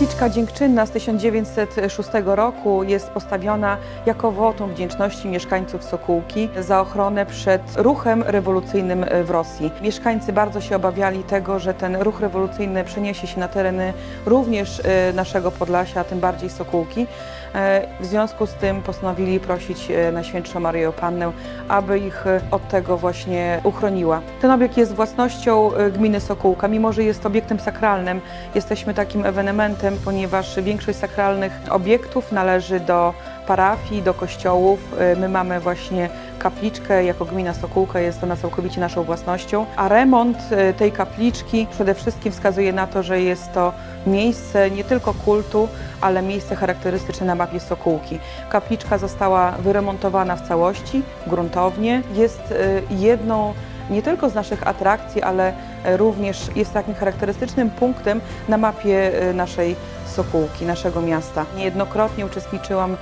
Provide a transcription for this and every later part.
Kapliczka Dziękczynna z 1906 roku jest postawiona jako wotum wdzięczności mieszkańców Sokółki za ochronę przed ruchem rewolucyjnym w Rosji. Mieszkańcy bardzo się obawiali tego, że ten ruch rewolucyjny przeniesie się na tereny również e, naszego Podlasia, a tym bardziej Sokółki. E, W związku z tym postanowili prosić e, Najświętszą Maryję Pannę, aby ich od tego właśnie uchroniła. Ten obiekt jest własnością gminy Sokółka, mimo że jest obiektem sakralnym. Jesteśmy takim ewenementem, ponieważ większość sakralnych obiektów należy do parafii, do kościołów. E, My mamy właśnie kapliczkę, jako gmina Sokółka jest ona całkowicie naszą własnością, a remont e, tej kapliczki przede wszystkim wskazuje na to, że jest to miejsce nie tylko kultu, ale miejsce charakterystyczne na mapie Sokółki. Kapliczka została wyremontowana w całości, gruntownie. Jest e, jedną nie tylko z naszych atrakcji, ale e, również jest takim charakterystycznym punktem na mapie e, naszej Sokółki, naszego miasta. Niejednokrotnie uczestniczyłam e,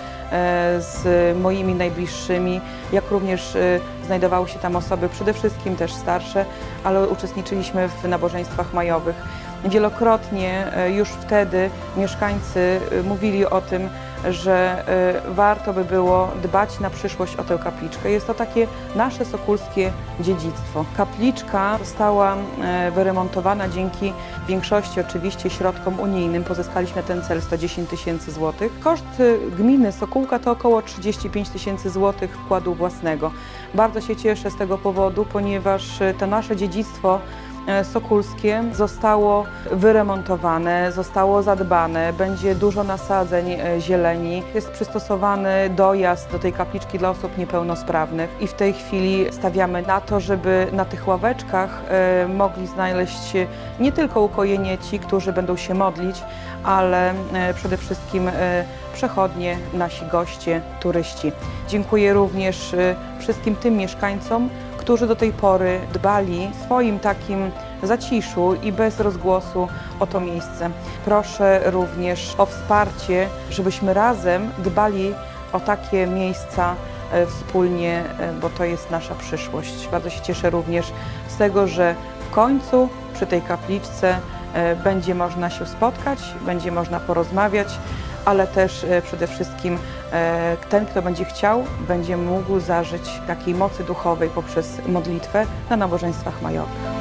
z moimi najbliższymi, jak również znajdowały się tam osoby, przede wszystkim też starsze, ale uczestniczyliśmy w nabożeństwach majowych. Wielokrotnie już wtedy mieszkańcy mówili o tym, że e, warto by było dbać na przyszłość o tę kapliczkę. Jest to takie nasze sokólskie dziedzictwo. Kapliczka została e, wyremontowana dzięki większości oczywiście środkom unijnym. Pozyskaliśmy ten cel 110 tysięcy złotych. Koszt e, gminy Sokółka to około 35 tysięcy złotych wkładu własnego. Bardzo się cieszę z tego powodu, ponieważ to nasze dziedzictwo e, Sokólskie zostało wyremontowane, zostało zadbane, będzie dużo nasadzeń e, zieleni, jest przystosowany dojazd do tej kapliczki dla osób niepełnosprawnych i w tej chwili stawiamy na to, żeby na tych ławeczkach e, mogli znaleźć nie tylko ukojenie ci, którzy będą się modlić, ale przede wszystkim przechodnie, nasi goście, turyści. Dziękuję również wszystkim tym mieszkańcom, którzy do tej pory dbali w swoim takim zaciszu i bez rozgłosu o to miejsce. Proszę również o wsparcie, żebyśmy razem dbali o takie miejsca e, wspólnie, e, bo to jest nasza przyszłość. Bardzo się cieszę również z tego, że w końcu przy tej kapliczce e, będzie można się spotkać, będzie można porozmawiać, ale też e, przede wszystkim e, ten, kto będzie chciał, będzie mógł zażyć takiej mocy duchowej poprzez modlitwę na nabożeństwach majowych.